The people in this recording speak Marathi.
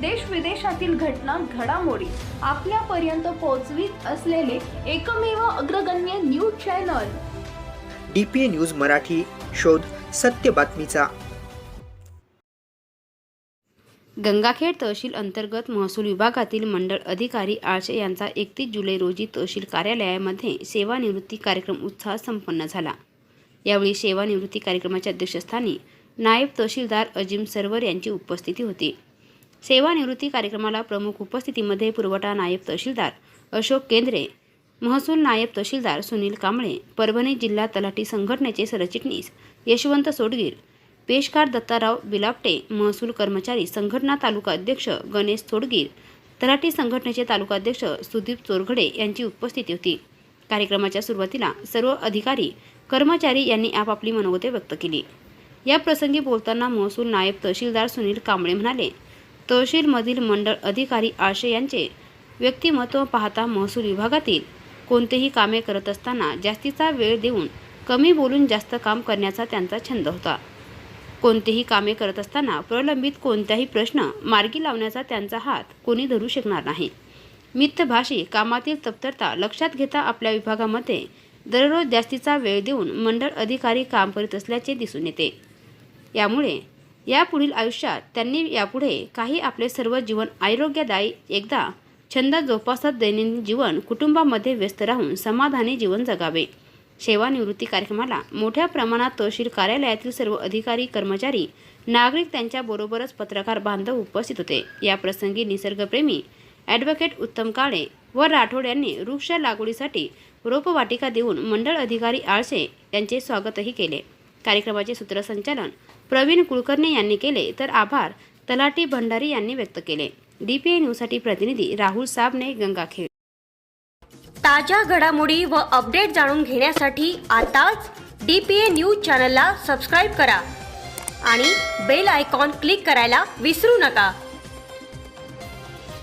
देश विदेशातील घटना घडामोडी आपल्यापर्यंत पोहोचवीत असलेले एकमेव अग्रगण्य news channel. D P A news Marathi शोध सत्य बातमीचा. गंगाखेड तहसील अंतर्गत महसूल विभागातील मंडळ अधिकारी आळशे यांचा एकतीस जुलै रोजी तहसील कार्यालयामध्ये सेवानिवृत्ती कार्यक्रम उत्साहात संपन्न झाला. यावेळी सेवानिवृत्ती कार्यक्रमाच्या अध्यक्षस्थानी नायब तहसीलदार अजिम सरवर यांची उपस्थिती होती. सेवानिवृत्ती कार्यक्रमाला प्रमुख उपस्थितीमध्ये पुरवठा नायब तहसीलदार अशोक केंद्रे महसूल नायब तहसीलदार सुनील कांबळे परभणी जिल्हा तलाठी संघटनेचे सरचिटणीस यशवंत सोडगीर पेशकार दत्ताराव बिलापटे महसूल कर्मचारी संघटना तालुका अध्यक्ष गणेश सोडगीर तलाठी संघटनेचे तालुका अध्यक्ष सुदीप चोरघडे यांची उपस्थिती होती. कार्यक्रमाच्या सुरुवातीला सर्व अधिकारी कर्मचारी यांनी आपापली मनोगते व्यक्त केली. या प्रसंगी बोलताना महसूल नायब तहसीलदार सुनील कांबळे म्हणाले तहसीलमधील मंडळ अधिकारी आशे यांचे व्यक्तिमत्व पाहता महसूल विभागातील कोणतेही कामे करत असताना जास्तीचा वेळ देऊन कमी बोलून जास्त काम करण्याचा त्यांचा छंद होता. कोणतेही कामे करत असताना प्रलंबित कोणताही प्रश्न मार्गी लावण्याचा त्यांचा हात कोणी धरू शकणार नाही. मित्तभाषी कामातील तप्तरता लक्षात घेता आपल्या विभागामध्ये दररोज जास्तीचा वेळ देऊन मंडळ अधिकारी काम करीत असल्याचे दिसून येते. यामुळे यापुढील आयुष्यात त्यांनी यापुढे काही आपले सर्व जीवन आरोग्यदायी एकदा छंद जोपासत दैनंदिन जीवन कुटुंबामध्ये व्यस्त राहून समाधानी जीवन जगावे. सेवानिवृत्ती कार्यक्रमाला मोठ्या प्रमाणात तहसील कार्यालयातील सर्व अधिकारी कर्मचारी नागरिक त्यांच्याबरोबरच पत्रकार बांधव उपस्थित होते. या प्रसंगी निसर्गप्रेमी ॲडव्होकेट उत्तम काळे व राठोड यांनी वृक्ष लागवडीसाठी रोपवाटिका देऊन मंडळ अधिकारी आळसे यांचे स्वागतही केले. कार्यक्रमाचे सूत्रसंचालन प्रवीण कुलकर्णी यांनी केले तर आभार. तलाटी भंडारी यांनी व्यक्त केले. डी पी न्यूजसाठी प्रतिनिधी राहुल साबने गंगाखेड. ताज्या घडामोडी व अपडेट जाणून घेण्यासाठी आताच डी पी ए न्यूज चॅनलला सबस्क्राईब करा आणि बेल आयकॉन क्लिक करायला विसरू नका.